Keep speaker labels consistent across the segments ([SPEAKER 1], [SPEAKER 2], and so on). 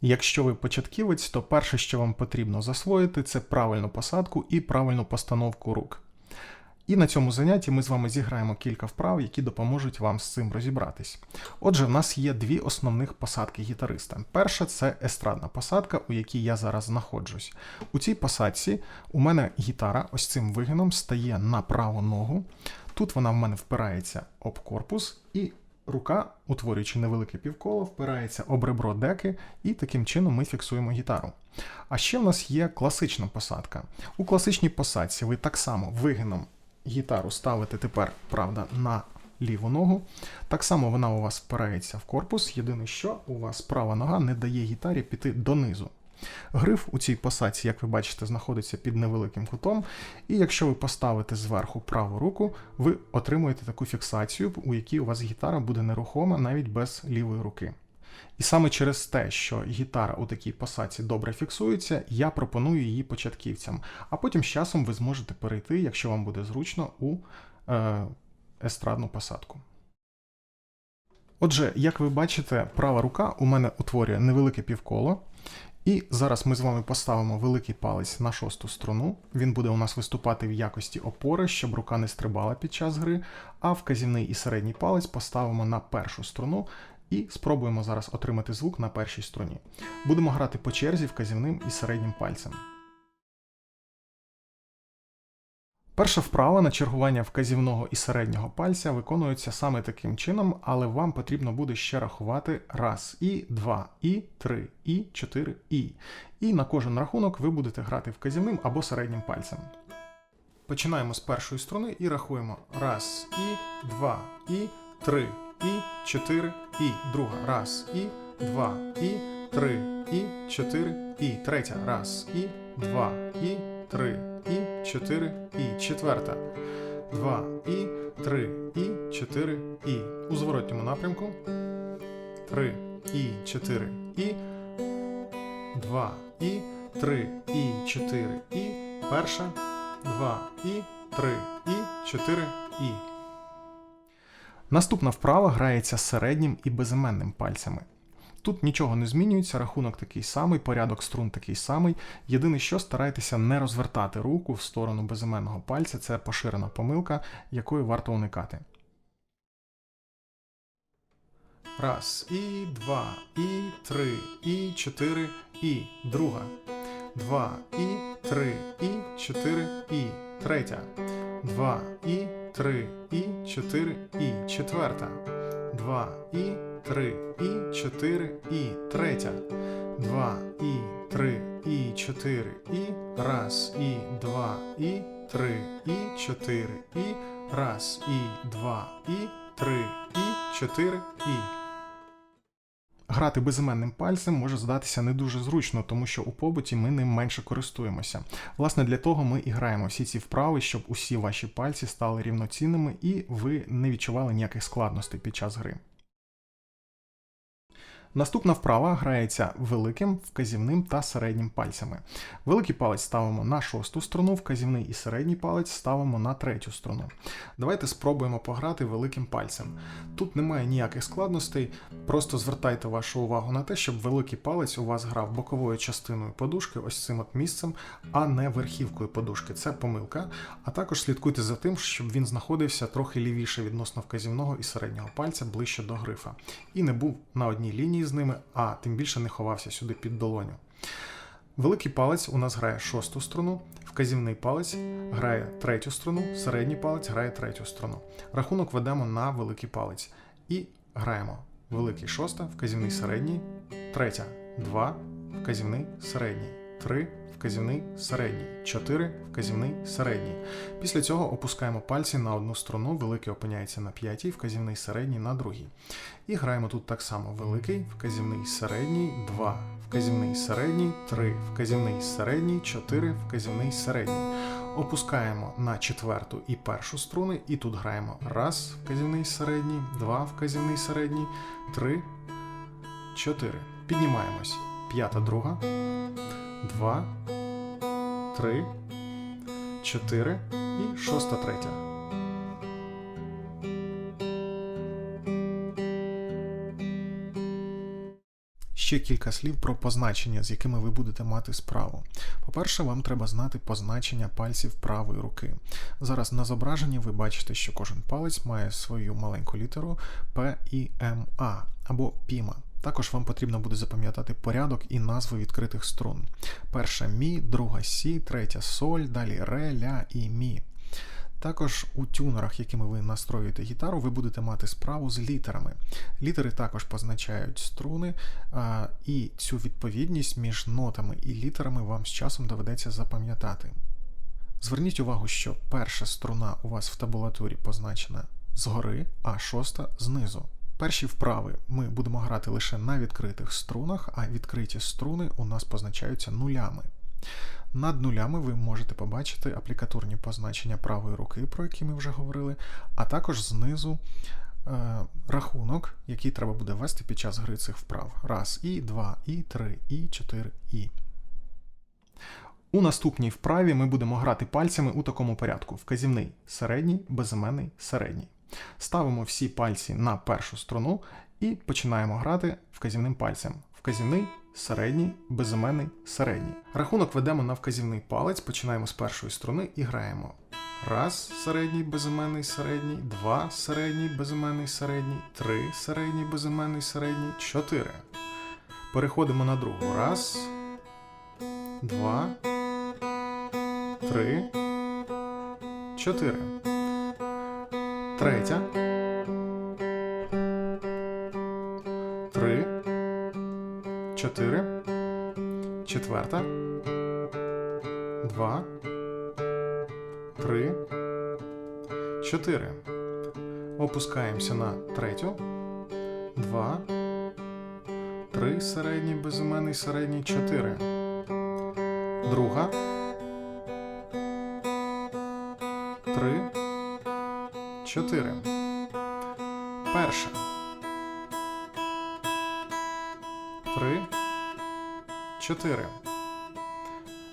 [SPEAKER 1] Якщо ви початківець, то перше, що вам потрібно засвоїти, це правильну посадку і правильну постановку рук. І на цьому занятті ми з вами зіграємо кілька вправ, які допоможуть вам з цим розібратись. Отже, в нас є дві основних посадки гітариста. Перша це естрадна посадка, у якій я зараз знаходжусь. У цій посадці у мене гітара ось цим вигином стає на праву ногу. Тут вона в мене впирається об корпус, і рука, утворюючи невелике півколо, впирається об ребро деки, і таким чином ми фіксуємо гітару. А ще в нас є класична посадка. У класичній посадці ви так само вигином гітару ставите тепер, правда, на ліву ногу. Так само вона у вас впирається в корпус. Єдине, що у вас права нога не дає гітарі піти донизу. Гриф у цій посадці, як ви бачите, знаходиться під невеликим кутом, і якщо ви поставите зверху праву руку, ви отримуєте таку фіксацію, у якій у вас гітара буде нерухома навіть без лівої руки. І саме через те, що гітара у такій посадці добре фіксується, я пропоную її початківцям. А потім з часом ви зможете перейти, якщо вам буде зручно, у е, естрадну посадку. Отже, як ви бачите, права рука у мене утворює невелике півколо. І зараз ми з вами поставимо великий палець на шосту струну. Він буде у нас виступати в якості опори, щоб рука не стрибала під час гри. А вказівний і середній палець поставимо на першу струну і спробуємо зараз отримати звук на першій струні. Будемо грати по черзі вказівним і середнім пальцем. Перша вправа на чергування вказівного і середнього пальця виконується саме таким чином, але вам потрібно буде ще рахувати раз, і два, і три, і чотири, і. І на кожен рахунок ви будете грати вказівним або середнім пальцем. Починаємо з першої струни і рахуємо раз, і два, і три, і чотири, і друга. Раз, і два, і три, і чотири, і третя. Раз, і два, і три, і чотири, і четверта. Два, і три, і чотири, і. У зворотньому напрямку. Три, і чотири, і. Два, і три, і чотири, і. Перша. Два, і три, і чотири, і. Наступна вправа грається середнім і безіменним пальцями. Тут нічого не змінюється, рахунок такий самий, порядок струн такий самий. Єдине, що старайтеся не розвертати руку в сторону безіменного пальця, це поширена помилка, якої варто уникати. Раз, і два, і три, і чотири, і друга. Два, і три, і чотири, і третя. Два, і три, і чотири, і четверта. Два, і три, і чотири, і третя. Два, і три, і чотири, і раз, і два, і три, і чотири, і раз, і два, і три, і чотири, і. Грати безіменним пальцем може здатися не дуже зручно, тому що у побуті ми ним менше користуємося. Власне, для того ми і граємо всі ці вправи, щоб усі ваші пальці стали рівноцінними і ви не відчували ніяких складностей під час гри. Наступна вправа грається великим, вказівним та середнім пальцями. Великий палець ставимо на шосту струну, вказівний і середній палець ставимо на третю струну. Давайте спробуємо пограти великим пальцем. Тут немає ніяких складностей, просто звертайте вашу увагу на те, щоб великий палець у вас грав боковою частиною подушки, ось цим от місцем, а не верхівкою подушки. Це помилка. А також слідкуйте за тим, щоб він знаходився трохи лівіше відносно вказівного і середнього пальця ближче до грифа. І не був на одній лінії з ними, а тим більше не ховався сюди під долоню. Великий палець у нас грає шосту струну, вказівний палець грає третю струну, середній палець грає третю струну. Рахунок ведемо на великий палець. І граємо великий шоста, вказівний середній, третя, два, вказівний середній, три, вказівний середній, 4, вказівний середній. Після цього опускаємо пальці на одну струну, великий опиняється на п'ятій, вказівний середній на другій. І граємо тут так само: великий, вказівний середній, 2, вказівний середній, 3, вказівний середній, 4, вказівний середній. Опускаємо на четверту і першу струни, і тут граємо раз, вказівний середній, два, вказівний середній, три, чотири. Піднімаємось. П'ята друга, два, три, чотири і шоста третя. Ще кілька слів про позначення, з якими ви будете мати справу. По-перше, вам треба знати позначення пальців правої руки. Зараз на зображенні ви бачите, що кожен палець має свою маленьку літеру П і М А або піма. Також вам потрібно буде запам'ятати порядок і назви відкритих струн. Перша мі, друга сі, третя соль, далі ре, ля і мі. Також у тюнерах, якими ви настроюєте гітару, ви будете мати справу з літерами. Літери також позначають струни, і цю відповідність між нотами і літерами вам з часом доведеться запам'ятати. Зверніть увагу, що перша струна у вас в табулатурі позначена згори, а шоста знизу. Перші вправи ми будемо грати лише на відкритих струнах, а відкриті струни у нас позначаються нулями. Над нулями ви можете побачити аплікатурні позначення правої руки, про які ми вже говорили, а також знизу е, рахунок, який треба буде ввести під час гри цих вправ. Раз, і, два, і, три, і, чотири, і. У наступній вправі ми будемо грати пальцями у такому порядку: вказівний, середній, безіменний, середній. Ставимо всі пальці на першу струну і починаємо грати вказівним пальцем. Вказівний, середній, безіменний, середній. Рахунок ведемо на вказівний палець, починаємо з першої струни і граємо. Раз, середній, безіменний, середній, два, середній, безіменний, середній, три, середній, безіменний, середній, чотири. Переходимо на другу. Раз, два, три, чотири. Третя. Три. Чотири. Четверта. Два. Три. Чотири. Опускаємося на третю. Два. Три. Середній безіменний середній. Чотири. Друга. Три. Чотири. Перша. Три. Чотири.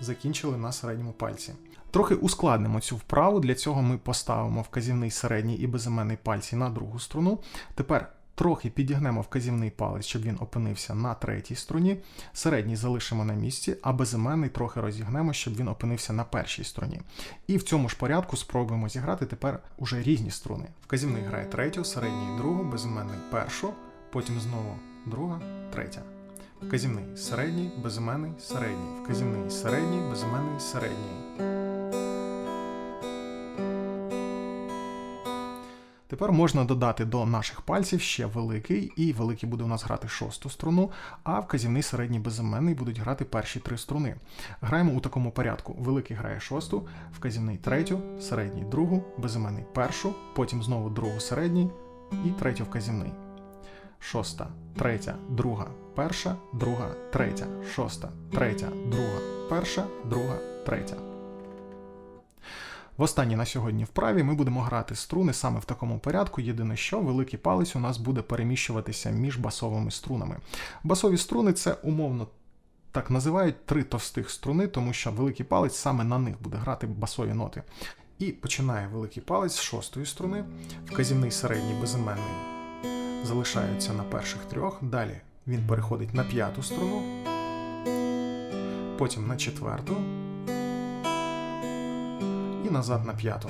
[SPEAKER 1] Закінчили на середньому пальці. Трохи ускладнимо цю вправу. Для цього ми поставимо вказівний середній і безіменний пальці на другу струну. Тепер Трохи підігнемо вказівний палець, щоб він опинився на третій струні. Середній залишимо на місці, а безіменний трохи розігнемо, щоб він опинився на першій струні. І в цьому ж порядку спробуємо зіграти тепер уже різні струни. Вказівний грає третю, середній другу, безіменний першу, потім знову друга, третя. Вказівний середній, безіменний, середній, вказівний середній, безіменний, середній. Тепер можна додати до наших пальців ще великий, і великий буде у нас грати шосту струну, а вказівний середній безіменний будуть грати перші три струни. Граємо у такому порядку: великий грає шосту, вказівний третю, середній другу, безіменний першу, потім знову другу середній і третю вказівний. Шоста, третя, друга, перша, друга, третя, шоста, третя, друга, перша, друга, третя. В останній на сьогодні вправі ми будемо грати струни саме в такому порядку. Єдине, що великий палець у нас буде переміщуватися між басовими струнами. Басові струни це умовно. Так називають три товстих струни, тому що великий палець саме на них буде грати басові ноти. І починає великий палець з шостої струни, вказівний середній безіменний залишаються на перших трьох. Далі він переходить на п'яту струну, потім на четверту і назад на п'яту.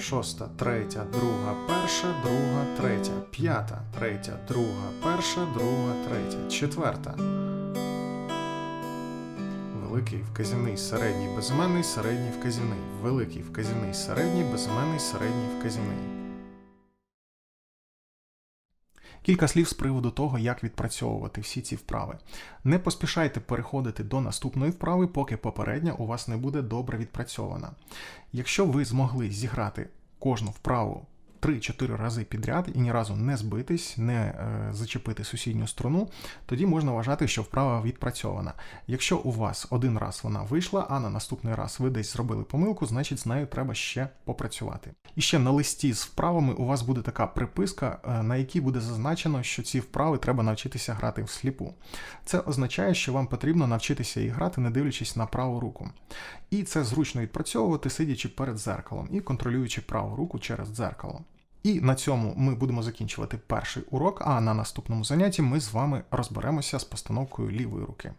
[SPEAKER 1] Шоста, третя, друга, перша, друга, третя, п'ята, третя, друга, перша, друга, третя, четверта. Великий вказівний середній безменний, середній вказівний. Великий вказівний середній безменний, середній вказівний. Кілька слів з приводу того, як відпрацьовувати всі ці вправи. Не поспішайте переходити до наступної вправи, поки попередня у вас не буде добре відпрацьована. Якщо ви змогли зіграти кожну вправу 3-4 рази підряд і ні разу не збитись, не е, зачепити сусідню струну, тоді можна вважати, що вправа відпрацьована. Якщо у вас один раз вона вийшла, а на наступний раз ви десь зробили помилку, значить з нею треба ще попрацювати. І ще на листі з вправами у вас буде така приписка, е, на якій буде зазначено, що ці вправи треба навчитися грати всліпу. Це означає, що вам потрібно навчитися і грати, не дивлячись на праву руку. І це зручно відпрацьовувати, сидячи перед дзеркалом і контролюючи праву руку через дзеркало. І на цьому ми будемо закінчувати перший урок, а на наступному занятті ми з вами розберемося з постановкою лівої руки.